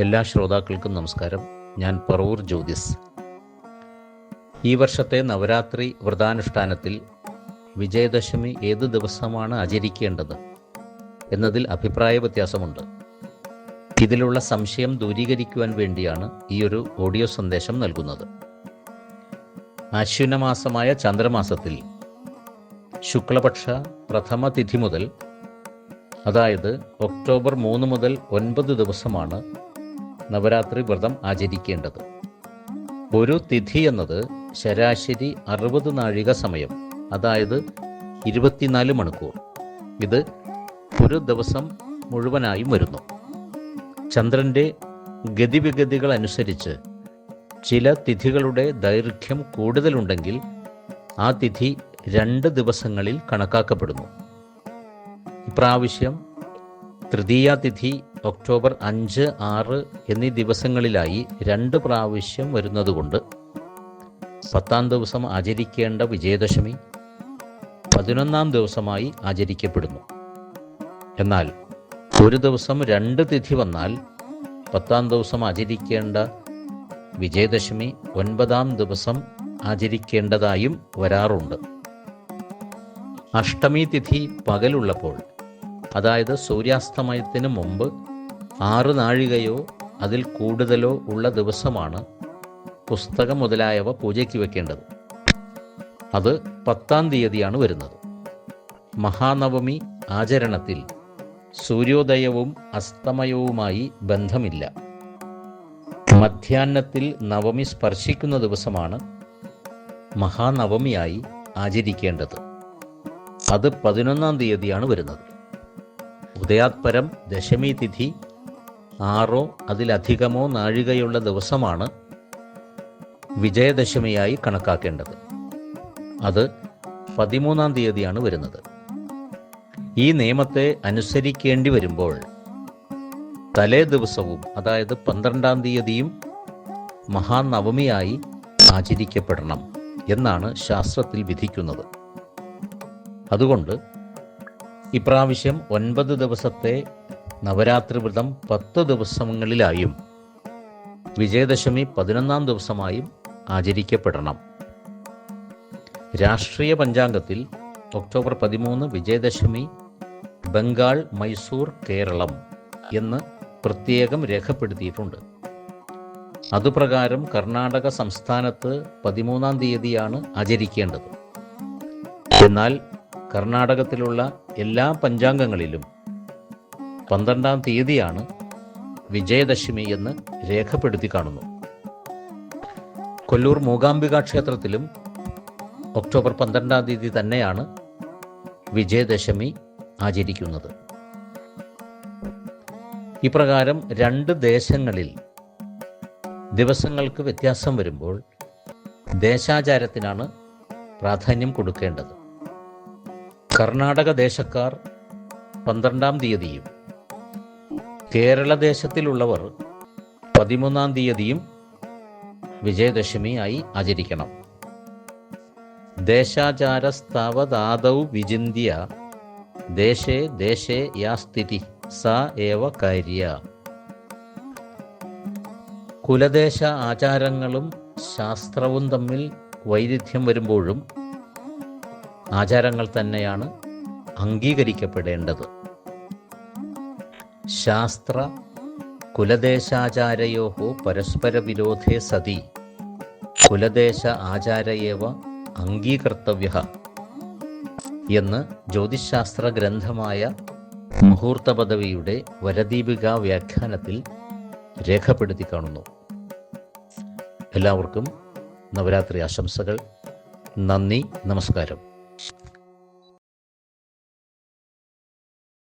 എല്ലാ ശ്രോതാക്കൾക്കും നമസ്കാരം. ഞാൻ പറവൂർ ജ്യോതിസ്. ഈ വർഷത്തെ നവരാത്രി വ്രതാനുഷ്ഠാനത്തിൽ വിജയദശമി ഏത് ദിവസമാണ് ആചരിക്കേണ്ടത് എന്നതിൽ അഭിപ്രായ വ്യത്യാസമുണ്ട്. ഇതിലുള്ള സംശയം ദൂരീകരിക്കുവാൻ വേണ്ടിയാണ് ഈ ഒരു ഓഡിയോ സന്ദേശം നൽകുന്നത്. അശ്വിനമാസമായ ചന്ദ്രമാസത്തിൽ ശുക്ലപക്ഷ പ്രഥമ തിഥി മുതൽ അതായത് ഒക്ടോബർ മൂന്ന് മുതൽ ഒൻപത് ദിവസമാണ് നവരാത്രി വ്രതം ആചരിക്കേണ്ടത്. ഒരു തിഥി എന്നത് ശരാശരി അറുപത് നാഴിക സമയം അതായത് ഇരുപത്തിനാല് മണിക്കൂർ. ഇത് ഒരു ദിവസം മുഴുവനായും വരുന്നു. ചന്ദ്രന്റെ ഗതിവിഗതികൾ അനുസരിച്ച് ചില തിഥികളുടെ ദൈർഘ്യം കൂടുതലുണ്ടെങ്കിൽ ആ തിഥി രണ്ട് ദിവസങ്ങളിൽ കണക്കാക്കപ്പെടുന്നു. ഇപ്രാവശ്യം തൃതീയ തിഥി ഒക്ടോബർ അഞ്ച് ആറ് എന്നീ ദിവസങ്ങളിലായി രണ്ട് പ്രാവശ്യം വരുന്നതുകൊണ്ട് പത്താം ദിവസം ആചരിക്കേണ്ട വിജയദശമി പതിനൊന്നാം ദിവസമായി ആചരിക്കപ്പെടുന്നു. എന്നാൽ ഒരു ദിവസം രണ്ട് തിഥി വന്നാൽ പത്താം ദിവസം ആചരിക്കേണ്ട വിജയദശമി ഒൻപതാം ദിവസം ആചരിക്കേണ്ടതായും വരാറുണ്ട്. അഷ്ടമി തിഥി പകലുള്ളപ്പോൾ അതായത് സൂര്യാസ്തമയത്തിന് മുമ്പ് ആറ് നാഴികയോ അതിൽ കൂടുതലോ ഉള്ള ദിവസമാണ് പുസ്തകം മുതലായവ പൂജയ്ക്ക് വെക്കേണ്ടത്. അത് പത്താം തീയതിയാണ് വരുന്നത്. മഹാനവമി ആചരണത്തിൽ സൂര്യോദയവും അസ്തമയവുമായി ബന്ധമില്ല. മധ്യാത്തിൽ നവമി സ്പർശിക്കുന്ന ദിവസമാണ് മഹാനവമിയായി ആചരിക്കേണ്ടത്. അത് പതിനൊന്നാം തീയതിയാണ് വരുന്നത്. ഉദയാത്പരം ദശമി തിഥി ആറോ അതിലധികമോ നാഴികയുള്ള ദിവസമാണ് വിജയദശമിയായി കണക്കാക്കേണ്ടത്. അത് പതിമൂന്നാം തീയതിയാണ് വരുന്നത്. ഈ നിയമത്തെ അനുസരിക്കേണ്ടി വരുമ്പോൾ തലേ ദിവസവും അതായത് പന്ത്രണ്ടാം തീയതിയും മഹാനവമിയായി ആചരിക്കപ്പെടണം എന്നാണ് ശാസ്ത്രത്തിൽ വിധിക്കുന്നത്. അതുകൊണ്ട് ഇപ്രാവശ്യം ഒൻപത് ദിവസത്തെ നവരാത്രി വ്രതം പത്ത് ദിവസങ്ങളിലായും വിജയദശമി പതിനൊന്നാം ദിവസമായും ആചരിക്കപ്പെടണം. രാഷ്ട്രീയ പഞ്ചാംഗത്തിൽ ഒക്ടോബർ പതിമൂന്ന് വിജയദശമി ബംഗാൾ മൈസൂർ കേരളം എന്ന് പ്രത്യേകം രേഖപ്പെടുത്തിയിട്ടുണ്ട്. അതുപ്രകാരം കർണാടക സംസ്ഥാനത്ത് പതിമൂന്നാം തീയതിയാണ് ആചരിക്കേണ്ടത്. എന്നാൽ കർണാടകത്തിലുള്ള എല്ലാ പഞ്ചാംഗങ്ങളിലും പന്ത്രണ്ടാം തീയതിയാണ് വിജയദശമി എന്ന് രേഖപ്പെടുത്തി കാണുന്നു. കൊല്ലൂർ മൂകാംബിക ക്ഷേത്രത്തിലും ഒക്ടോബർ പന്ത്രണ്ടാം തീയതി തന്നെയാണ് വിജയദശമി ആചരിക്കുന്നത്. ഇപ്രകാരം രണ്ട് ദേശങ്ങളിൽ ദിവസങ്ങൾക്ക് വ്യത്യാസം വരുമ്പോൾ ദേശാചാരത്തിനാണ് പ്രാധാന്യം കൊടുക്കേണ്ടത്. കർണാടക ദേശക്കാർ പന്ത്രണ്ടാം തീയതിയും കേരള ദേശത്തിലുള്ളവർ പതിമൂന്നാം തീയതിയും വിജയദശമിയായി ആചരിക്കണം. ദേശാചാരസ്താവതാദൗ വിചിന്യ ദേശേ ദേശേ യാ സ്ഥിതി സ ഏവ കാര്യ. കുലദേശ ആചാരങ്ങളും ശാസ്ത്രവും തമ്മിൽ വൈരുദ്ധ്യം വരുമ്പോഴും ആചാരങ്ങൾ തന്നെയാണ് അംഗീകരിക്കപ്പെടേണ്ടത്. ശാസ്ത്ര കുലദേശാചാരയോ പരസ്പര വിരോധേ സതി. കുലദേശ ആചാരയേവ അംഗീകർത്തവ്യ എന്ന് ജ്യോതിശാസ്ത്ര ഗ്രന്ഥമായ മുഹൂർത്ത പദവിയുടെ വരദീപിക വ്യാഖ്യാനത്തിൽ രേഖപ്പെടുത്തി കാണുന്നു. എല്ലാവർക്കും നവരാത്രി ആശംസകൾ. നന്ദി നമസ്കാരം.